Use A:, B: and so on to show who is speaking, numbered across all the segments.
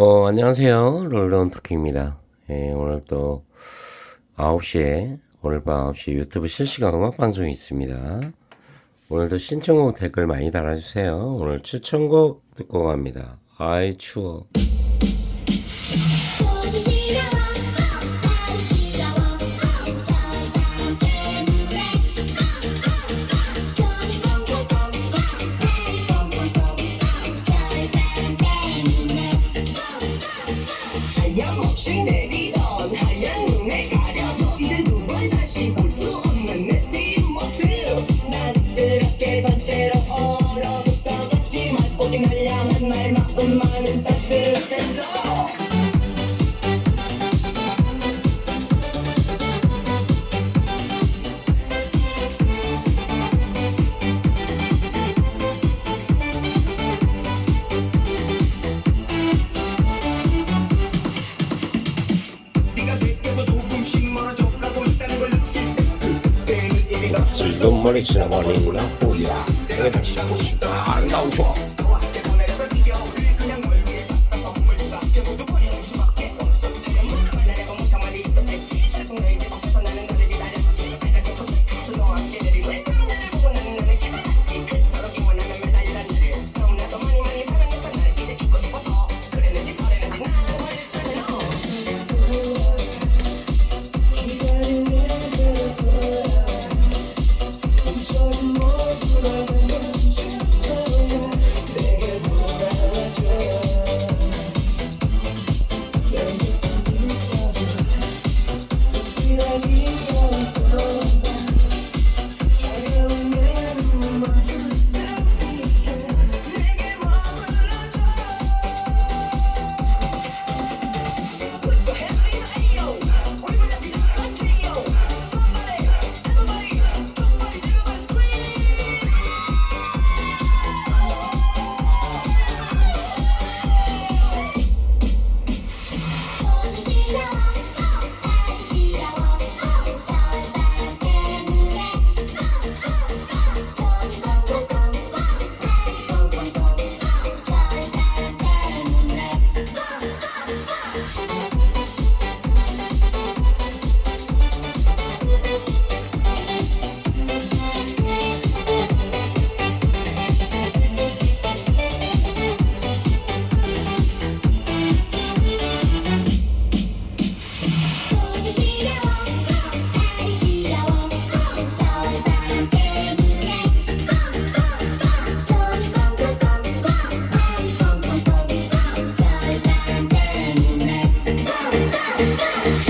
A: 어, 안녕하세요. 롤런 토끼입니다. 예, 오늘 또 9시에, 오늘 밤 9시 유튜브 실시간 음악 방송이 있습니다. 오늘도 신청곡 댓글 많이 달아주세요. 오늘 추천곡 듣고 갑니다. 아이, 추워.
B: 느낄 때 그때는 이미 너
A: 즐거운 머리 지나버린 나보야 내가 다시 보고 싶다. 아름다운 추억.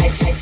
A: life.